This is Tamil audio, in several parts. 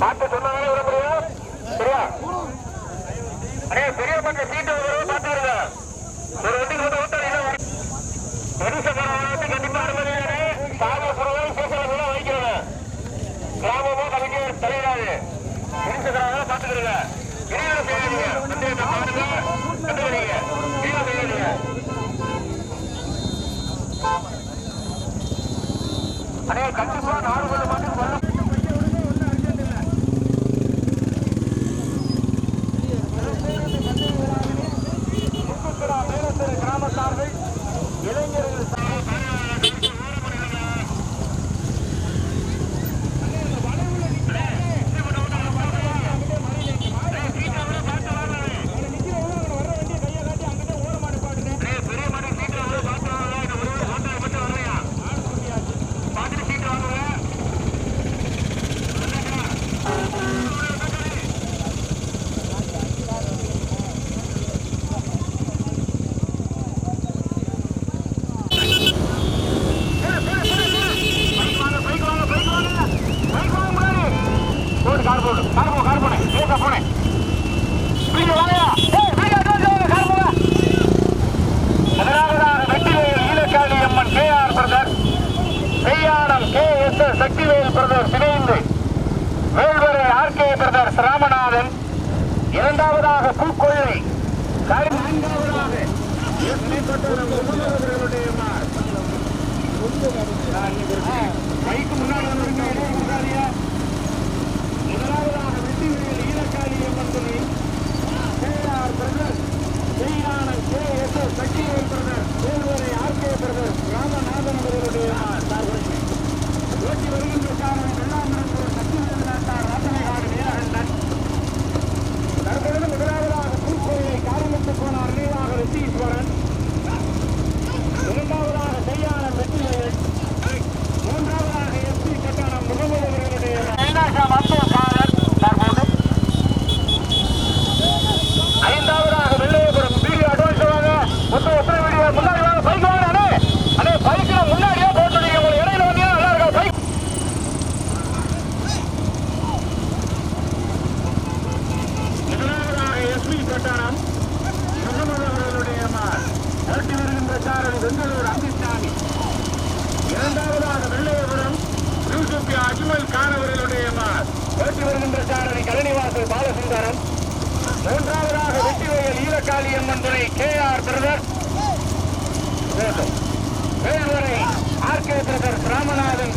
பார்த்து சொன்னாலே பெரிய பக்க சீட்டு ஒரு பார்த்துருங்க ஒரு வண்டி கூட ஓட்டாரு பெருச பரவாயில்ல கண்டிப்பா அனுமதி சாகபுரம் சேசனத்துல வைக்கிறவங்க கிராமமோ 赶紧 ganti.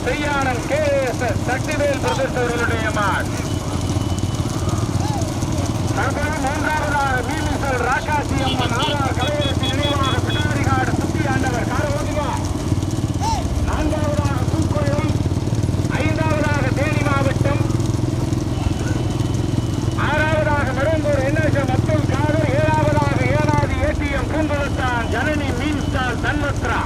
செய்யானன் கே எஸ் எஸ் சக்திவேல் பிரதேஷ் அவர்களுடைய மாட் தற்போது மூன்றாவதாக மீமிசல் ராக்காசி அம்மன் ஆதார் கலையரசு நினைவாக பிடாரிகாடு சுத்தி ஆண்டவர் கார நான்காவதாக தூக்கொள்ளும் ஐந்தாவதாக தேனி மாவட்டம் ஆறாவதாக மருந்தூர் என்எஸ்எம் அப்துல் காதர் ஏழாவதாக ஏனாதி ஏடிஎம் பூங்குளத்தான் ஜனனி மீன்ஸ்டால் தன்வத்ரா.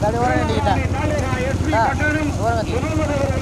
அப்படி ஓரம் வேண்டிக்கிட்டேன் ஓரம் வச்சு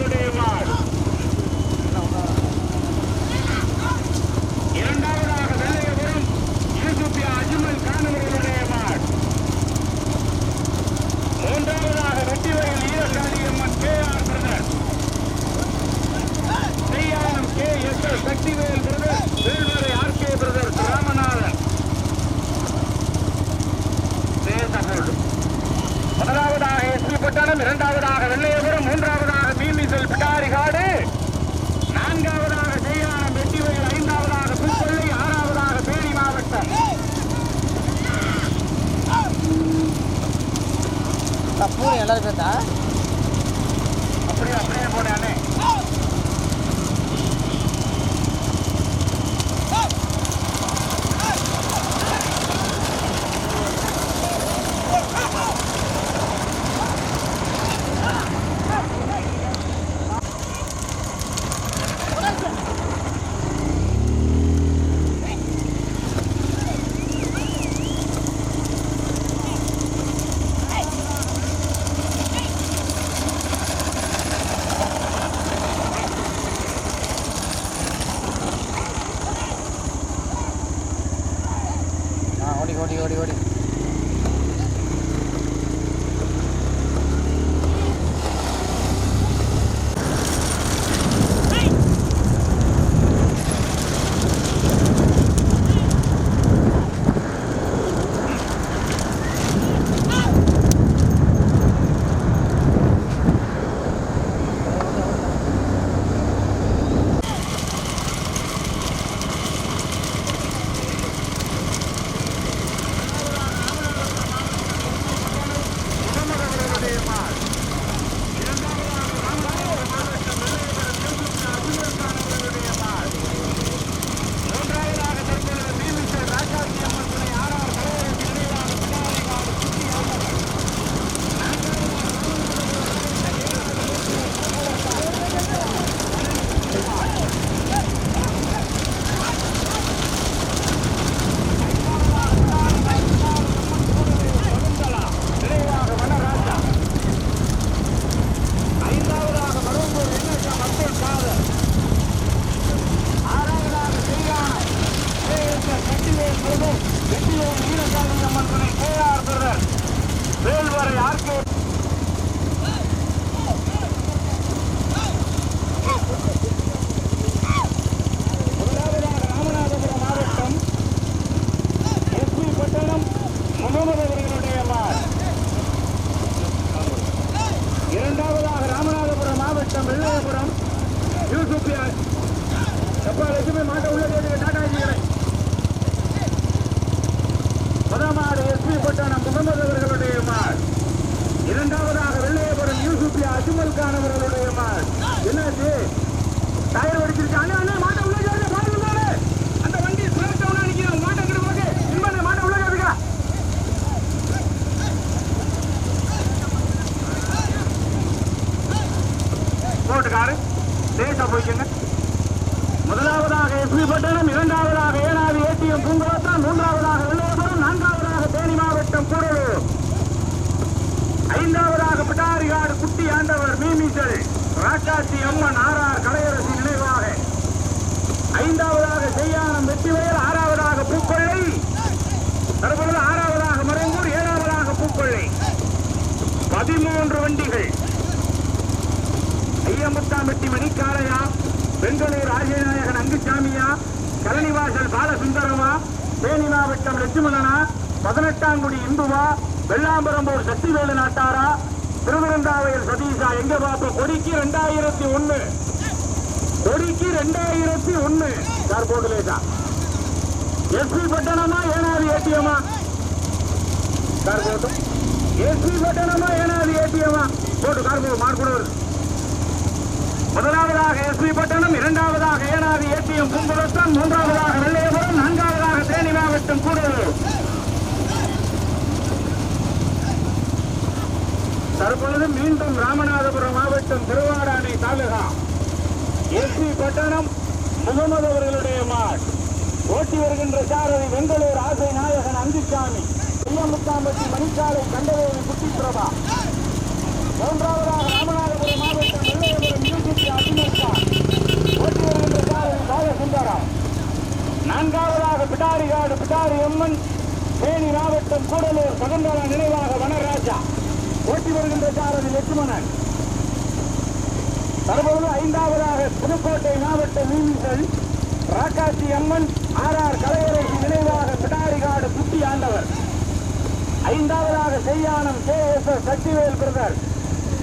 அஜ்மல் கான் என்னாச்சு டயர் வெடிச்சிருச்சு அண்ணா அண்ணா மாட்ட உள்ள கேட்டு பாருங்க அந்த வண்டி ஸ்லோட் டவுன் அடிக்கிறோம் மாட்ட கிட்ட போட்டு இன்பண்ண மாட்ட உள்ள கேட்டுக்கா போட்டுக்காரு லேசா போய்க்குங்க முதலாவதாக எஸ்பி பட்டணம் இரண்டாவதாக ஏனாதி ஏடிஎம் பூங்குளத்தான் மூன்றாவதாக வெள்ளையபுரம் நான்காவதாக தேனி மாவட்டம் கூடலூர் ஐந்தாவதாக பிட்டாரிகாடு குட்டி ஆண்டவர் மீமிசல் ராக்காட்சி அம்மன் ஆர்ஆர் கலையரசி நினைவாக ஐந்தாவதாக செய்யானம் வெற்றிவேல் ஆறாவதாக பூக்கொள்ளை தற்பொழுது ஆறாவதாக மறைங்கூர் ஏழாவதாக பூக்கொள்ளை பதிமூன்று வண்டிகள் ஐயமுத்தாம்பட்டி மணிக்காலையா பெங்களூர் ஆரியநாயகன் அங்குசாமியா கலனிவாசல் பாலசுந்தரமா தேனி மாவட்டம் லட்சுமணனா பதினெட்டாங்குடி இந்துவா வெள்ளாம்பரம்பூர் சக்திவேலு நாட்டாரா திருவிருந்தாவையில் சதீஷா எங்க பாப்ப கொடிக்கு ரெண்டாயிரத்தி ஒண்ணு. கொடிக்கு ரெண்டாயிரத்தி ஒண்ணு. சார் போட்டுலேசா எஸ்பி பட்டணமா ஏனாது ஏடிஎம்மா? சார் போட்டு. எஸ்பி பட்டணமா ஏனாது ஏடிஎம்மா? போட்டு கார் போட்டு மார்க் வருது. முதலாவதாக எஸ்பி பட்டணம் இரண்டாவதாக ஏனாதி ஏடிஎம் கும்பலத்தான் மூன்றாவதாக வெள்ளையபுரம் நான்காவதாக தேனி மாவட்டம் கூடலூர். தற்பொழுது மீண்டும் ராமநாதபுரம் மாவட்டம் திருவாடானை தாலுகா. எஸ்பி பட்டணம் முகமது அவர்களுடைய மாட். ஓட்டி வருகின்ற சாரதி பெங்களூர் ஆசை நாயகன் அந்திசாமி ஐயமுத்தாம்பட்டி மணிச்சாலை கண்டவேலி குட்டி பிரபா மூன்றாவதாக ராமநாதபுரம் மாவட்டம் வெள்ளையபுரம் யூடிபி அபிநேஷா ஓட்டி வருகின்ற சாரதி பாலசுந்தரம் நான்காவதாக பிடாரிகாடு பிடாரி அம்மன் தேனி மாவட்டம் கூடலூர் சகந்தரா நினைவாக வனராஜா. ஓட்டி வருகின்ற சாரதி லட்சுமணன். தற்போது ஐந்தாவதாக புதுக்கோட்டை மாவட்ட மீன்கள் ராக்காட்சி அம்மன் ஆர் ஆர் கலையரசி நினைவாக பிடாரிகாடு குட்டி ஆண்டவர். ஐந்தாவதாக செய்யானம் K S S சட்டிவேல் brother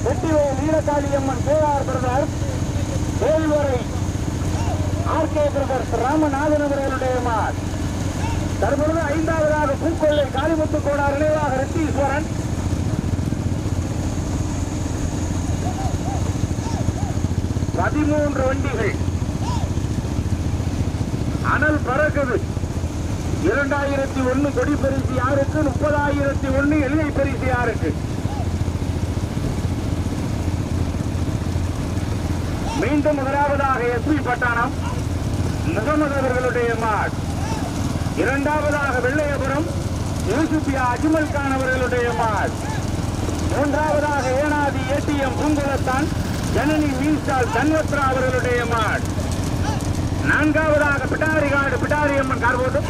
செட்டிவேல் Veerakali Amman K R brother வேல்வரை R K brother Ramanathan அவர்களுடைய மார். தற்பொழுது ஐந்தாவதாக பூக்கொள்ளை காளிமுத்து கோடார் நினைவாக ரித்தீஸ்வரன். பதிமூன்று வண்டிகள். அனல் பறக்குது. இரண்டாயிரத்தி ஒண்ணு கொடி பரிசு யாருக்கு? முப்பதாயிரத்தி ஒண்ணு எல்லை பரிசு யாருக்கு? மீண்டும் முதலாவதாக எஸ்பி பட்டாணம். முகமது அவர்களுடைய மாட் இரண்டாவதாக வெள்ளையபுரம் யூசுபியா அஜ்மல் கான் அவர்களுடைய மாட் மூன்றாவதாக ஏனாதி ஏடிஎம் பூங்குளத்தான் ஜனனி மீன்ஸ்டால் தன்வத்ரா அவர்களுடைய மாட் நான்காவதாக பிடாரிகாடு பிடாரியம்மன் கார் போட்டும்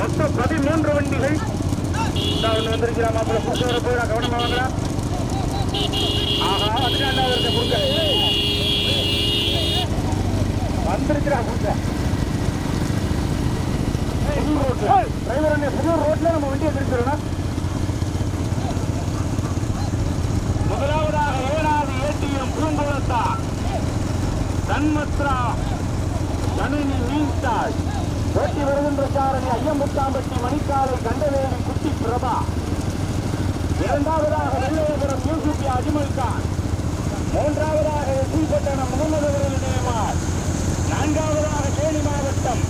மொத்தம் பதிமூன்று வண்டிகள். வந்திருக்கிறாமா அப்புறம் போய் கவனமாக வாங்கலாம் வந்திருக்கிறா புடுங்க புது ரோட்ல டிரைவர் அண்ணே புது ரோட்ல நம்ம வண்டியை திருப்பிடணும் முதலாவதாக ஏழாவது ஏடிஎம் பூங்குளத்தா. தன்மத்ரா கணினி நீண்டாள் ஓட்டி வருகின்ற சாரணி ஐயம்புத்தாம்பட்டி மணிக்காலை கண்டவேலி குட்டி பிரபா. இரண்டாவதாக வெள்ளையபுரம் யூசுப் அஜ்மல் கான். மூன்றாவதாக எஸ்பிப்பட்டணம் முகமது அவர்கள் நியமார் நான்காவதாக தேனி மாவட்டம்.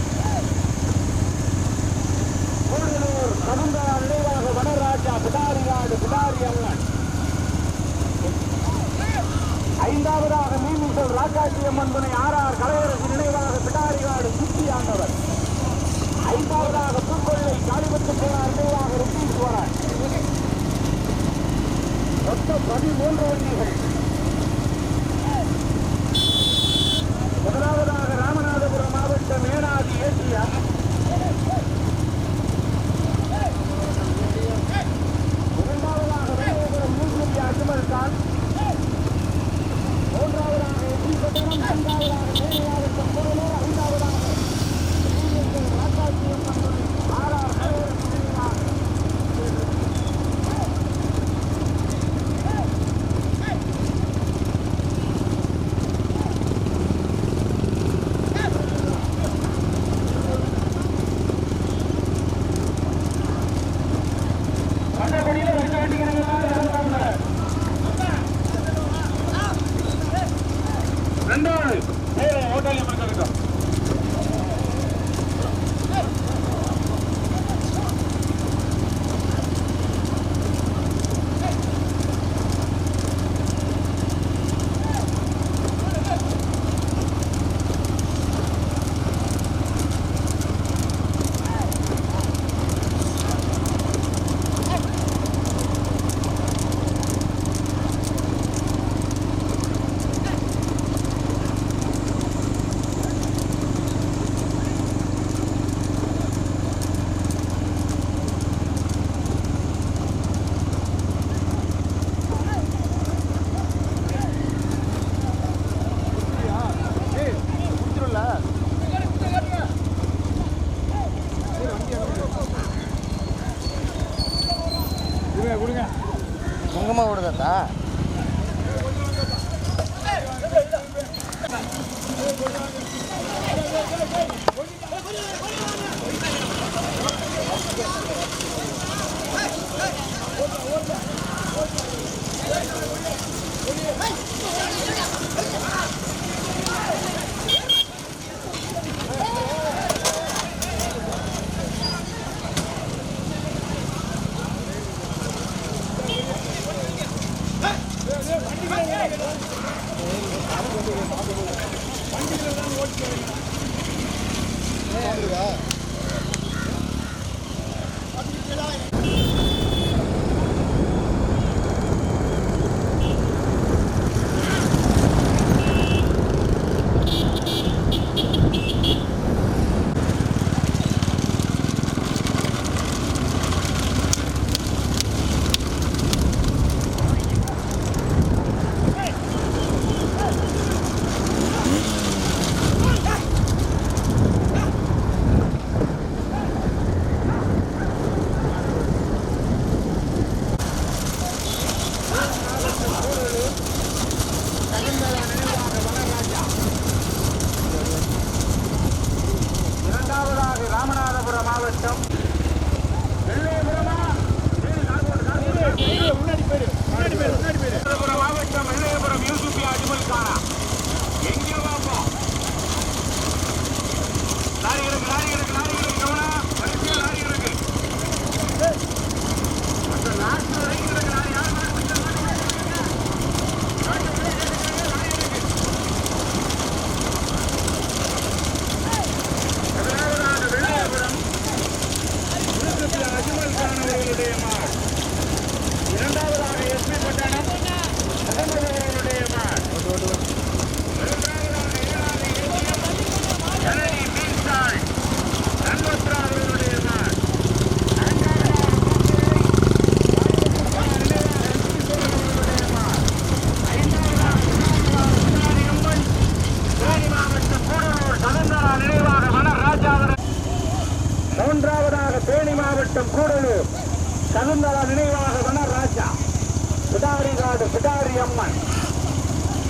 கூடலூர் சமுந்தரா நினைவாக வனராஜா பிடாரிநாடு பிடாரி அம்மன். ஐந்தாவதாக மீமிசல் ராக்காட்சி அம்மன் துணை ஆர். ஆர். கலையரசு நினைவாக பிடாரிகாடு சுத்தி ஆண்டவர். ஐந்தாவதாக பூக்கொள்ளை காளிபத்து போனார் நினைவாக ரித்தீஸ்வரன் மொத்தம் பதிமூன்று வண்டிகள். முதலாவதாக ராமநாதபுரம் மாவட்ட மேனாதி ஏசியா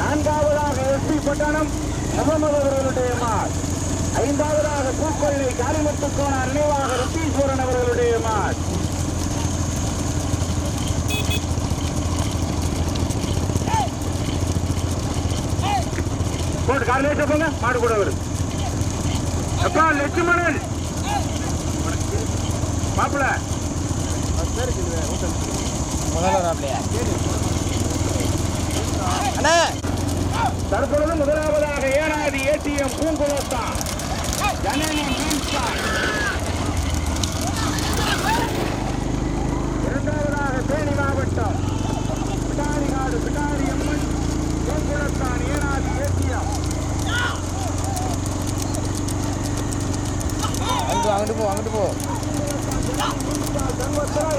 நான்காவதாக எஸ்பி பட்டணம் முகமது அவர்களுடைய மாட் ஐந்தாவதாக பூக்கொள்ளை காரிமத்துக்கோண நினைவாக ரித்தீஸ்வரன் அவர்களுடைய மார் போட்டு காரில் வச்ச போங்க மாடு கூட வருது. அப்பா லட்சுமணன்? மாப்பிள்ள. முதல்ல வராப்லையா தற்பொழுது முதலாவதாக ஏனாதி ஏடிஎம் பூங்குளத்தான் இரண்டாவதாக தேனி மாவட்டம். பிடாரி நாடு பிடாரி அம்மன் பூங்குளத்தான் ஏனாதி ஏடிஎம். அங்கிட்டு போ அங்கிட்டு போ. தங்கோத்தரா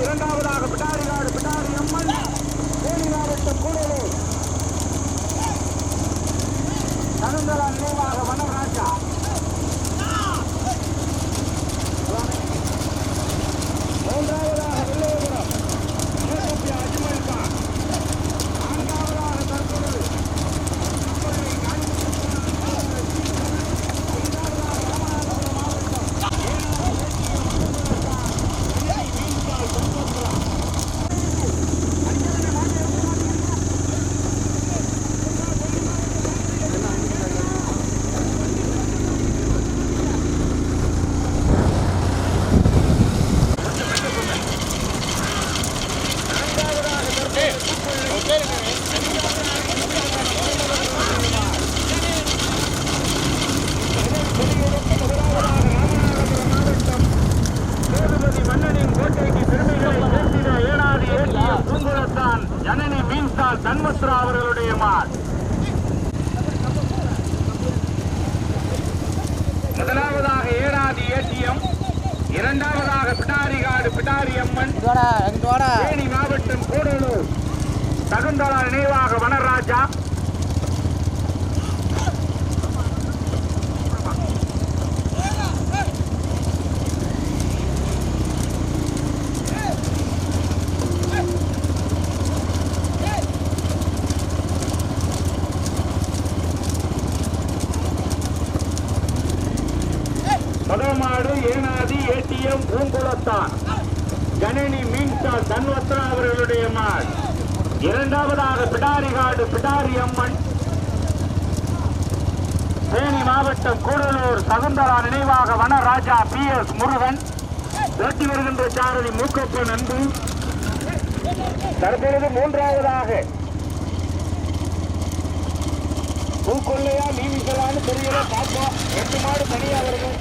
பிடாரிகாடு பிடாரி அம்மன். தேனி மாவட்டம் கூடலூர் சகுந்தலா நினைவாக வனராஜா பி எஸ் முருகன். ஓட்டி வருகின்ற சாரதி மூக்கப்ப நன்றி. தற்பொழுது மூன்றாவதாக பூக்கொள்ளையா நீவிக்கலான்னு தெரியல பார்ப்போம் எட்டு மாடு தனியாக வருது.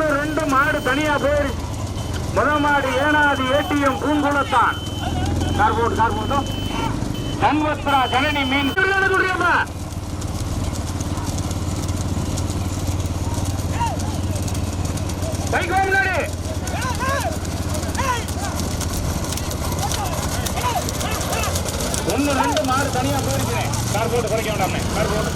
ஒன்னு ரெண்டு மாடு தனியா போயிருச்சு முத மாடு ஏனாது ஏடிஎம் பூங்குளத்தான். கார்போர்டு கார்போர்டு சன்வத்ரா ஜனனி மீன். பைக் முன்னாடி. ஒன்னு ரெண்டு மாடு தனியா போயிருக்கிறேன். கார்போர்டு குறைக்க வேண்டாமே கார்போர்டு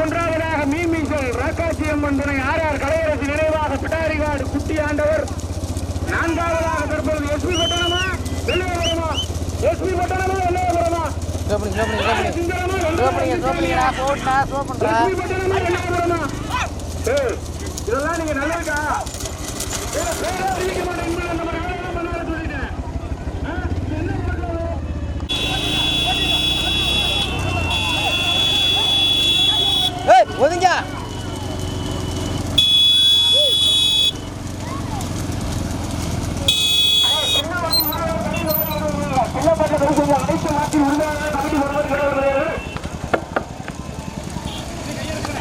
மூன்றாவதாக மீமிசல் ராக்காச்சி அம்மன் துணை ஆர் ஆர் கலையரசு நினைவாக பிடாரிகாடு குட்டி ஆண்டவர் நான்காவதாக தற்போது எஸ்பி பட்டணமா வெள்ளையபுரமா எஸ்பி பட்டணமா வெள்ளையபுரமா இதெல்லாம் நீங்க நல்லா இருக்கா ஒதுங்க அனைத்து நாட்டில் உருவான கமிட்டி ஒருவர் கிடையாது